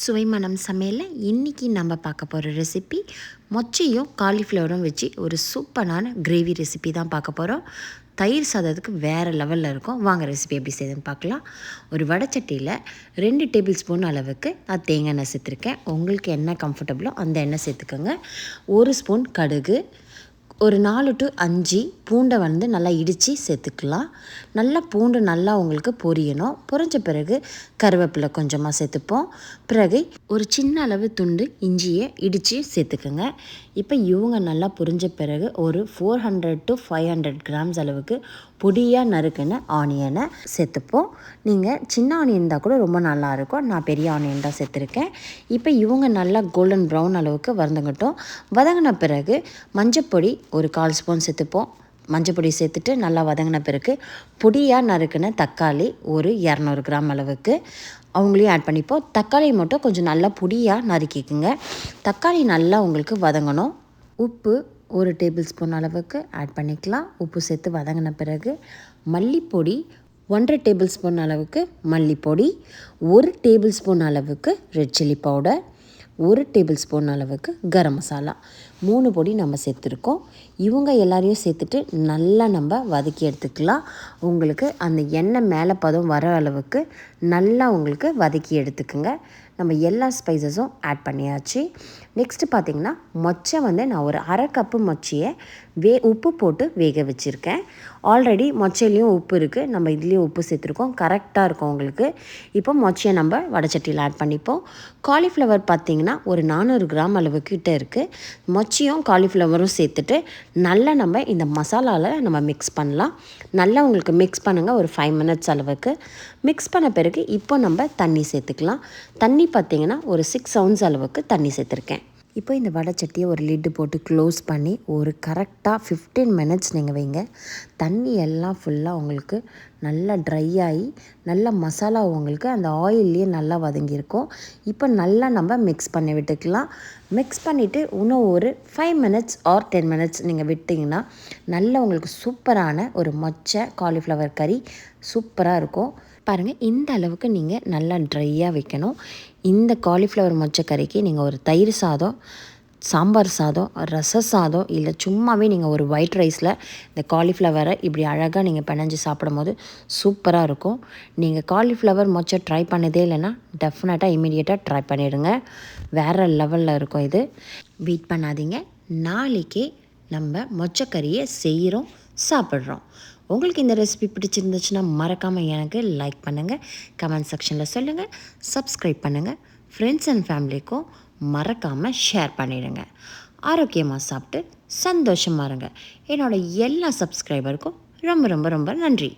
சுவைமணம் சமையலில் இன்றைக்கி நம்ம பார்க்க போகிற ரெசிபி மொச்சையும் காலிஃப்ளவரும் வச்சு ஒரு சூப்பரான கிரேவி ரெசிபி தான் பார்க்க போகிறோம் தயிர் சாதத்துக்கு வேறு லெவலில் இருக்கும். வாங்க ரெசிபி எப்படி செய்யுதுன்னு பார்க்கலாம். ஒரு வடைச்சட்டியில் ரெண்டு டேபிள் ஸ்பூன் அளவுக்கு நான் தேங்காய் எண்ணெய் சேர்த்துருக்கேன். உங்களுக்கு என்ன கம்ஃபர்டபுளோ அந்த எண்ணெய் சேர்த்துக்கோங்க. ஒரு ஸ்பூன் கடுகு ஒரு நாலு டு அஞ்சு பூண்டை வந்து நல்லா இடித்து சேர்த்துக்கலாம். நல்லா பூண்டு நல்லா உங்களுக்கு பொரியணும். பொரிஞ்ச பிறகு கருவேப்பிலை கொஞ்சமாக சேர்த்துப்போம். பிறகு ஒரு சின்ன அளவு துண்டு இஞ்சியை இடித்து சேர்த்துக்கோங்க. இப்போ இவங்க நல்லா பொரிஞ்ச பிறகு ஒரு four hundred to five hundred grams அளவுக்கு பொடியாக நறுக்குன்னு ஆனியனை சேர்த்துப்போம். நீங்கள் சின்ன ஆனியன் இருந்தால் கூட ரொம்ப நல்லாயிருக்கும் நான் பெரிய ஆனியன் தான் சேர்த்துருக்கேன். இப்போ இவங்க நல்லா கோல்டன் ப்ரௌன் அளவுக்கு வதங்கட்டும். வதங்கின பிறகு மஞ்சப்பொடி ஒரு கால் ஸ்பூன் சேர்த்துப்போம். மஞ்சப்பொடி சேர்த்துட்டு நல்லா வதங்கின பிறகு பொடியாக நறுக்குன தக்காளி ஒரு இரநூறு கிராம் அளவுக்கு. அவங்களையும் ஆட் பண்ணிப்போம். தக்காளி மட்டும் கொஞ்சம் நல்லா பொடியாக நறுக்கிக்குங்க. தக்காளி நல்லா உங்களுக்கு வதங்கணும். உப்பு ஒரு டேபிள் ஸ்பூன் அளவுக்கு ஆட் பண்ணிக்கலாம். உப்பு சேர்த்து வதங்கின பிறகு மல்லிப்பொடி ஒன்றரை டேபிள் ஸ்பூன் அளவுக்கு மல்லிப்பொடி ஒரு டேபிள் ஸ்பூன் அளவுக்கு ரெட் சில்லி பவுடர் ஒரு டேபிள் ஸ்பூன் அளவுக்கு கரம் மசாலா. மூணு பொடி நம்ம சேர்த்துருக்கோம். இவங்க எல்லாரையும் சேர்த்துட்டு நல்லா நம்ம வதக்கி எடுத்துக்கலாம். உங்களுக்கு அந்த எண்ணெய் மேலே பதம் வர அளவுக்கு நல்லா உங்களுக்கு வதக்கி எடுத்துக்குங்க. நம்ம எல்லா ஸ்பைசஸும் ஆட் பண்ணியாச்சு. நெக்ஸ்ட்டு பார்த்திங்கன்னா மொச்சை வந்து நான் ஒரு அரை கப்பு மொச்சையை வே உப்பு போட்டு வேக வச்சுருக்கேன். ஆல்ரெடி மொச்சையிலையும் உப்பு இருக்குது நம்ம இதுலேயும் உப்பு சேர்த்துருக்கோம். கரெக்டாக இருக்கும் உங்களுக்கு. இப்போ மொச்சையை நம்ம வடச்சட்டியில் ஆட் பண்ணிப்போம். காலிஃப்ளவர் பார்த்திங்கன்னா ஒரு நானூறு கிராம் அளவுக்கிட்ட இருக்குது மொச்சையும் காலிஃப்ளவரும் சேர்த்துட்டு நல்லா நம்ம இந்த மசாலாவில் நம்ம மிக்ஸ் பண்ணலாம். நல்லா உங்களுக்கு மிக்ஸ் பண்ணுங்கள் ஒரு ஃபைவ் மினிட்ஸ் அளவுக்கு. மிக்ஸ் பண்ண பிறகு இப்போ நம்ம தண்ணி சேர்த்துக்கலாம். தண்ணி பார்த்திங்கன்னா ஒரு சிக்ஸ் அவுன்ஸ் அளவுக்கு தண்ணி சேர்த்துருக்கேன். இப்போ இந்த வடைச்சட்டியை ஒரு லிட்டு போட்டு க்ளோஸ் பண்ணி ஒரு கரெக்டாக ஃபிஃப்டீன் மினிட்ஸ் நீங்கள் வைங்க. தண்ணி எல்லாம் ஃபுல்லாக உங்களுக்கு நல்லா ட்ரை ஆகி நல்லா மசாலா உங்களுக்கு அந்த ஆயில்லையே நல்லா வதங்கியிருக்கும். இப்போ நல்லா நம்ம மிக்ஸ் பண்ணி விட்டுக்கலாம். மிக்ஸ் பண்ணிவிட்டு இன்னும் ஒரு five minutes or ten minutes நீங்கள் விட்டிங்கன்னா நல்ல உங்களுக்கு சூப்பரான ஒரு மொச்சை காலிஃப்ளவர் கறி சூப்பராக இருக்கும். பாருங்கள் இந்த அளவுக்கு நீங்கள் நல்லா ட்ரையாக வைக்கணும். இந்த காலிஃப்ளவர் மொச்சக்கறிக்கு நீங்கள் ஒரு தயிர் சாதம் சாம்பார் சாதம் ரச சாதம் இல்லை சும்மாவே நீங்கள் ஒரு ஒயிட் ரைஸில் இந்த காலிஃப்ளவரை இப்படி அழகாக நீங்கள் பிணைஞ்சு சாப்பிடும் போது சூப்பராக இருக்கும். நீங்கள் காலிஃப்ளவர் மொச்சை ட்ரை பண்ணதே இல்லைன்னா டெஃபினட்டாக இமீடியட்டாக ட்ரை பண்ணிவிடுங்க வேறு லெவலில் இருக்கும் இது. வெயிட் பண்ணாதீங்க. நாளைக்கே நம்ம மொச்சக்கறியை செய்கிறோம் சாப்பிட்றோம். உங்களுக்கு இந்த ரெசிபி பிடிச்சிருந்துச்சுன்னா மறக்காமல் எனக்கு லைக் பண்ணுங்கள் கமெண்ட் செக்ஷனில் சொல்லுங்கள் சப்ஸ்கிரைப் பண்ணுங்கள் ஃப்ரெண்ட்ஸ் அண்ட் ஃபேமிலிக்கும் மறக்காமல் ஷேர் பண்ணிடுங்க. ஆரோக்கியமாக சாப்பிட்டு சந்தோஷமாக இருங்க. என்னோடய எல்லா சப்ஸ்கிரைபருக்கும் ரொம்ப ரொம்ப ரொம்ப நன்றி.